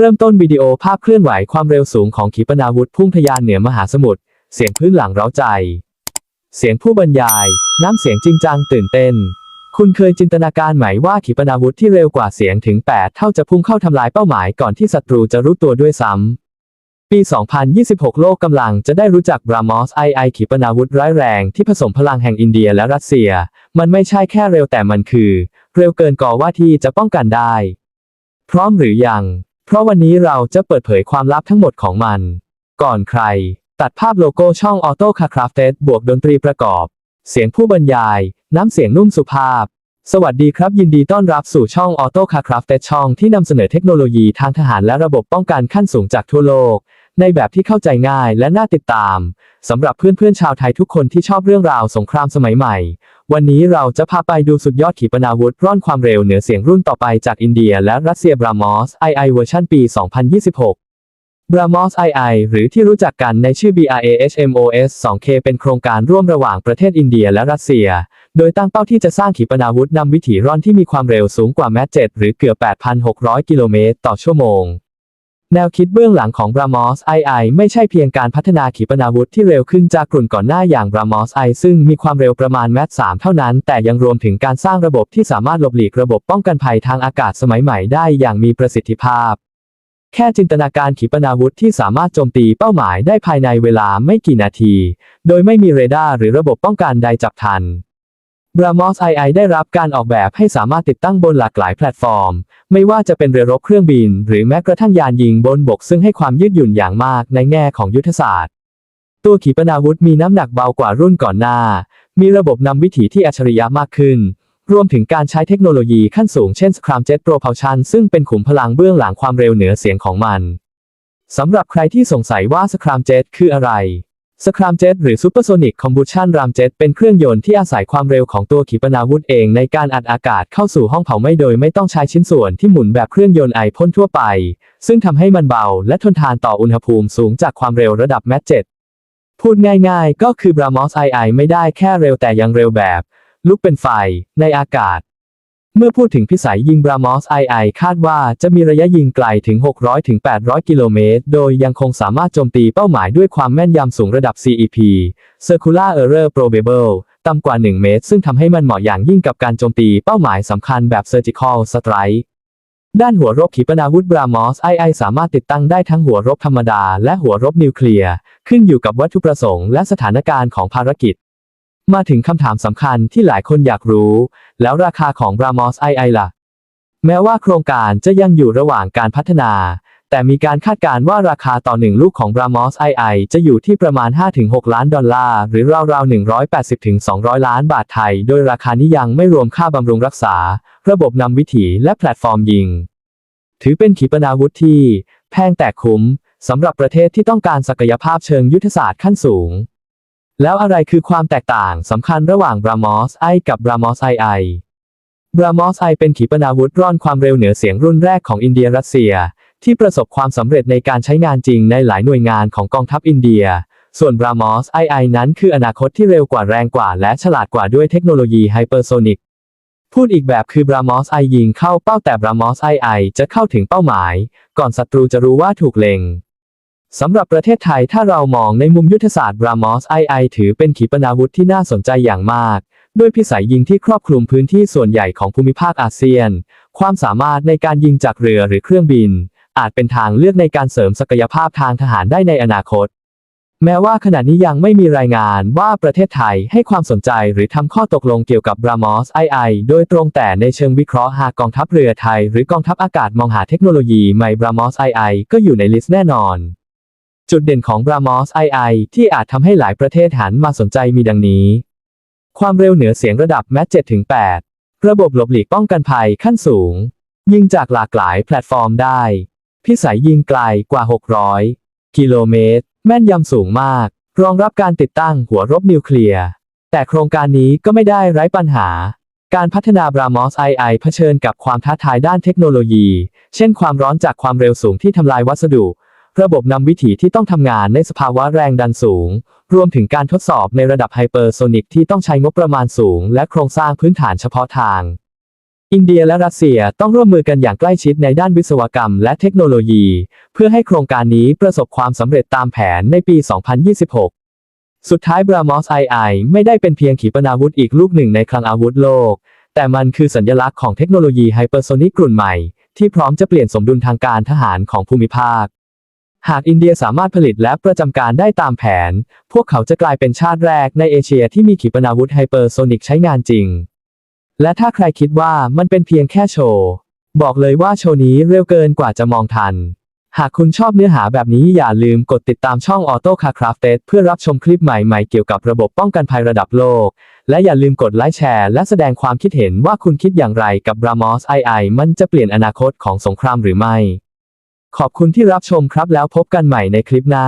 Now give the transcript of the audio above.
เริ่มต้นวิดีโอภาพเคลื่อนไหวความเร็วสูงของขีปนาวุธพุ่งทะยานเหนือมหาสมุทร เสียงพื้นหลังเร้าใจ เสียงผู้บรรยาย น้ำเสียงจริงจังตื่นเต้น คุณเคยจินตนาการไหมว่าขีปนาวุธที่เร็วกว่าเสียงถึง 8 เท่าจะพุ่งเข้าทำลายเป้าหมายก่อนที่ศัตรูจะรู้ตัวด้วยซ้ำ ปี 2026 โลกกำลังจะได้รู้จักบรามอสไอไอขีปนาวุธร้ายแรงที่ผสมพลังแห่งอินเดียและรัสเซีย มันไม่ใช่แค่เร็วแต่มันคือ เร็วเกินก่อว่าที่จะป้องกันได้ พร้อมหรือยัง เพราะวันนี้เราจะเปิดเผยความลับทั้งหมดของมัน ก่อนใคร ตัดภาพโลโก้ช่อง Auto Car Crafted บวกดนตรีประกอบ เสียงผู้บรรยาย น้ำเสียงนุ่มสุภาพ สวัสดีครับ ยินดีต้อนรับสู่ช่อง Auto Car Crafted ช่องที่นำเสนอเทคโนโลยีทางทหารและระบบป้องกันขั้นสูงจากทั่วโลก ในแบบที่เข้าใจง่ายและน่าติดตามสำหรับเพื่อนๆชาวไทยทุกคนที่ชอบเรื่องราวสงครามสมัยใหม่ วันนี้เราจะพาไปดูสุดยอดขีปนาวุธร่อนความเร็วเหนือเสียงรุ่นต่อไปจากอินเดียและรัสเซียบรามอส II เวอร์ชันปี 2026 b r a m o s II หรือที่รู้จักกันในชื่อ BRAHMOS 2K เป็นโครงการร่วมระหว่างประเทศอินเดียและรัสเซีย โดยตั้งเป้าที่จะสร้างขีปนาวุธนำวิถีร่อนที่มีความเร็วสูงกว่าแมส7หรือเกือบ 8,600 กิโลเมตรต่อชั่วโมง แนวคิดเบื้องหลังของ BrahMos II ไม่ใช่เพียงการพัฒนาขีปนาวุธที่เร็วขึ้นจากกลุ่นก่อนหน้าอย่าง BrahMos I ซึ่งมีความเร็วประมาณแมส3เท่านั้น แต่ยังรวมถึงการสร้างระบบที่สามารถหลบหลีกระบบป้องกันภัยทางอากาศสมัยใหม่ได้อย่างมีประสิทธิภาพ แค่จินตนาการขีปนาวุธที่สามารถโจมตีเป้าหมายได้ภายในเวลาไม่กี่นาที โดยไม่มีเรดาร์หรือระบบป้องกันใดจับทัน BrahMos II ได้รับการออกแบบให้สามารถติดตั้งบนหลากหลายแพลตฟอร์ม ไม่ว่าจะเป็นเรือรบเครื่องบิน หรือแม้กระทั่งยานยิงบนบกซึ่งให้ความยืดหยุ่นอย่างมากในแง่ของยุทธศาสตร์ ตัวขีปนาวุธมีน้ำหนักเบากว่ารุ่นก่อนหน้า มีระบบนำวิถีที่อัจฉริยะมากขึ้น รวมถึงการใช้เทคโนโลยีขั้นสูงเช่น Scramjet Propulsion ซึ่งเป็นขุมพลังเบื้องหลังความเร็วเหนือเสียงของมันสำหรับใครที่สงสัยว่า Scramjet คืออะไร สครามเจ็ตหรือ Supersonic Combustion Ramjet เป็นเครื่องยนต์ที่อาศัยความเร็วของตัวขีปนาวุธเองในการอัดอากาศเข้าสู่ห้องเผาไหม้โดยไม่ต้องใช้ชิ้นส่วนที่หมุนแบบเครื่องยนต์ไอพ่นทั่วไป ซึ่งทำให้มันเบาและทนทานต่ออุณหภูมิสูงจากความเร็วระดับแมสเจ็ตพูดง่ายๆ ก็คือ BrahMos II ไม่ได้แค่เร็วแต่ยังเร็วแบบ ลุกเป็นไฟในอากาศ เมื่อพูดถึงพิสัยยิง BrahMos II คาดว่าจะมีระยะยิงไกลถึง 600 ถึง 800 กิโลเมตร โดยยังคงสามารถโจมตีเป้าหมายด้วยความแม่นยำสูงระดับ CEP Circular Error Probable ต่ำกว่า 1 เมตร ซึ่งทำให้มันเหมาะอย่างยิ่งกับการโจมตีเป้าหมายสำคัญแบบ Surgical Strike ด้านหัวรบขีปนาวุธ BrahMos II สามารถติดตั้งได้ทั้งหัวรบธรรมดาและหัวรบนิวเคลียร์ ขึ้นอยู่กับวัตถุประสงค์และสถานการณ์ของภารกิจ มาถึงคำถามสำคัญที่หลายคนอยากรู้ แล้วราคาของ Ramos II ล่ะ แม้ว่าโครงการจะยังอยู่ระหว่างการพัฒนา แต่มีการคาดการณ์ว่าราคาต่อหนึ่งลูกของ Ramos II จะอยู่ที่ประมาณ 5-6 ล้านดอลลาร์ หรือราวๆ 180-200 ล้านบาทไทย โดยราคานี้ยังไม่รวมค่าบำรุงรักษา ระบบนำวิถีและแพลตฟอร์มยิง ถือเป็นขีปนาวุธที่ แพงแต่คุ้มสำหรับประเทศที่ต้องการศักยภาพเชิงยุทธศาสตร์ขั้นสูง แล้วอะไรคือความแตกต่างสำคัญระหว่าง BrahMos I กับ BrahMos II BrahMos I เป็นขีปนาวุธร่อนความเร็วเหนือเสียงรุ่นแรกของอินเดียรัสเซีย ที่ประสบความสำเร็จในการใช้งานจริงในหลายหน่วยงานของกองทัพอินเดีย ส่วน BrahMos II นั้นคืออนาคตที่เร็วกว่าแรงกว่า และฉลาดกว่าด้วยเทคโนโลยีไฮเปอร์โซนิกพูดอีกแบบคือ BrahMos I ยิงเข้าเป้าแต่ BrahMos II จะเข้าถึงเป้าหมาย ก่อนศัตรูจะรู้ว่าถูกเล็ง สำหรับประเทศไทยถ้าเรามองในมุมยุทธศาสตร์ BrahMos II ถือเป็นขีปนาวุธที่น่าสนใจอย่างมาก ด้วยพิสัยยิงที่ครอบคลุมพื้นที่ส่วนใหญ่ของภูมิภาคอาเซียน ความสามารถในการยิงจากเรือหรือเครื่องบิน อาจเป็นทางเลือกในการเสริมศักยภาพทางทหารได้ในอนาคต แม้ว่าขณะนี้ยังไม่มีรายงานว่าประเทศไทยให้ความสนใจหรือทำข้อตกลงเกี่ยวกับ BrahMos II โดยตรงแต่ในเชิงวิเคราะห์หากกองทัพเรือไทย หรือ กองทัพอากาศมองหาเทคโนโลยีใหม่ BrahMos II ก็อยู่ในลิสต์แน่นอน จุดเด่นของ BrahMos II ที่อาจทำให้หลายประเทศหันมาสนใจมีดังนี้ ความเร็วเหนือเสียงระดับแมส7-8ระบบหลบหลีกป้องกันภัยขั้นสูง ยิงจากหลากหลายแพลตฟอร์มได้ พิสัยยิงไกลกว่า 600 กิโลเมตร แม่นยำสูงมาก รองรับการติดตั้งหัวรบนิวเคลียร์ แต่โครงการนี้ก็ไม่ได้ไร้ปัญหา การพัฒนา BrahMos II เผชิญกับความท้าทายด้านเทคโนโลยี เช่นความร้อนจากความเร็วสูงที่ทำลายวัสดุ ระบบนำวิถีที่ต้องทำงานในสภาวะแรงดันสูง รวมถึงการทดสอบในระดับไฮเปอร์โซนิกที่ต้องใช้งบประมาณสูง และโครงสร้างพื้นฐานเฉพาะทาง อินเดียและรัสเซียต้องร่วมมือกันอย่างใกล้ชิดในด้านวิศวกรรมและเทคโนโลยี เพื่อให้โครงการนี้ประสบความสำเร็จตามแผนในปี 2026สุดท้ายบรามอสไอไอไม่ได้เป็นเพียงขีปนาวุธอีกลูกหนึ่งในคลังอาวุธโลก แต่มันคือสัญลักษณ์ของเทคโนโลยีไฮเปอร์โซนิกกลุ่นใหม่ ที่พร้อมจะเปลี่ยนสมดุลทางการทหารของภูมิภาค หากอินเดียสามารถผลิตและประจำการได้ตามแผน พวกเขาจะกลายเป็นชาติแรกในเอเชียที่มีขีปนาวุธไฮเปอร์โซนิกใช้งานจริง และถ้าใครคิดว่ามันเป็นเพียงแค่โชว์ บอกเลยว่าโชว์นี้เร็วเกินกว่าจะมองทัน หากคุณชอบเนื้อหาแบบนี้อย่าลืมกดติดตามช่อง Auto Car Crafted เพื่อรับชมคลิปใหม่ๆเกี่ยวกับระบบป้องกันภัยระดับโลก และอย่าลืมกดไลค์แชร์และแสดงความคิดเห็นว่าคุณคิดอย่างไรกับ Brahmos II มันจะเปลี่ยนอนาคตของสงครามหรือไม่ ขอบคุณที่รับชมครับแล้วพบกันใหม่ในคลิปหน้า